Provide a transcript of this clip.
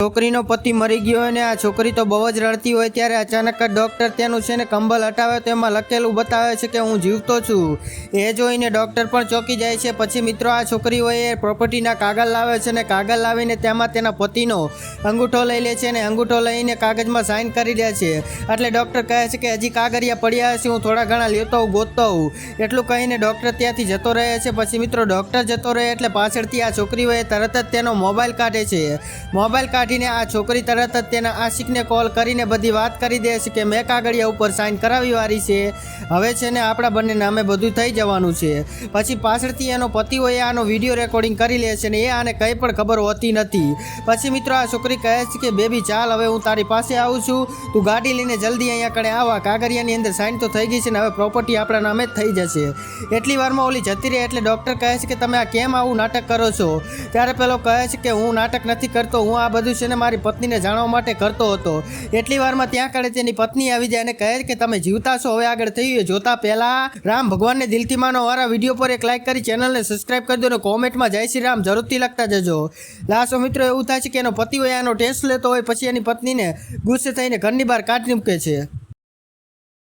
છોકરીનો પતિ મરી ગયો અને આ છોકરી તો બહુ જ રડતી હોય ત્યારે અચાનક ડૉક્ટર તેનું છે ને કંબલ હટાવે તો એમાં લખેલું બતાવે છે કે હું જીવતો છું. એ જોઈને ડૉક્ટર પણ ચોંકી જાય છે. પછી મિત્રો આ છોકરી હોય એ પ્રોપર્ટીના કાગળ લાવે છે ને કાગળ લાવીને તેમાં તેના પતિનો અંગૂઠો લઈ લે છે અને અંગૂઠો લઈને કાગળમાં સાઇન કરી દે છે. એટલે ડૉક્ટર કહે છે કે હજી કાગળિયા પડ્યા છે હું થોડા ઘણા લેતો હોઉં, ગોતતો હોઉં. એટલું કહીને ડૉક્ટર ત્યાંથી જતો રહે છે. પછી મિત્રો ડૉક્ટર જતો રહે એટલે પાછળથી આ છોકરી હોય તરત જ તેનો મોબાઈલ કાઢે છે. મોબાઈલ કાઢીને આ છોકરી તરત જ તેના આશિકને કોલ કરીને બધી વાત કરી દે છે કે મેં કાગળિયા ઉપર સાઇન કરાવી વાળી છે. હવે છે ને આપણા બંને નામે બધું થઈ જવાનું છે. પછી પાછળથી એનો પતિ હોય આનો વીડિયો રેકોર્ડિંગ કરી લે છે ને એ આને કંઈ પણ ખબર હોતી નથી. પછી મિત્રો આ છોકરી કહે છે કે, બેબી, ચાલ, હવે હું તારી પાસે આવું છું. તું ગાડી લઈને જલ્દી અહીંયા કણે આવા. કાગળિયાની અંદર સાઇન તો થઈ ગઈ છે ને હવે પ્રોપર્ટી આપણા નામે જ થઈ જશે. એટલી વારમાં ઓલી જતી રહે એટલે ડૉક્ટર કહે છે કે, તમે આ કેમ આવું નાટક કરો છો? ત્યારે પેલો કહે છે કે, હું નાટક નથી કરતો. હું આ બધું છે મારી પત્નીને જાણવા માટે કરતો હતો. એટલી વારમાં ત્યાં કાળે તેની પત્ની આવી જાય અને કહે કે તમે જીવતા છો, હવે આગળ થયું જોતા પહેલા રામ ભગવાનને દિલથી માનો. વાળા વીડિયો પર એક લાઈક કરી ચેનલને સબસ્ક્રાઇબ કરી દો અને કોમેન્ટમાં જય શ્રી રામ જરૂરથી લખતા જજો. લાસ્ટો મિત્રો, એવું થાય છે કે એનો પતિ હોય એનો ટેસ્ટ લેતો હોય, પછી એની પત્નીને ગુસ્સે થઈને ઘરની બહાર કાઢી મૂકે છે.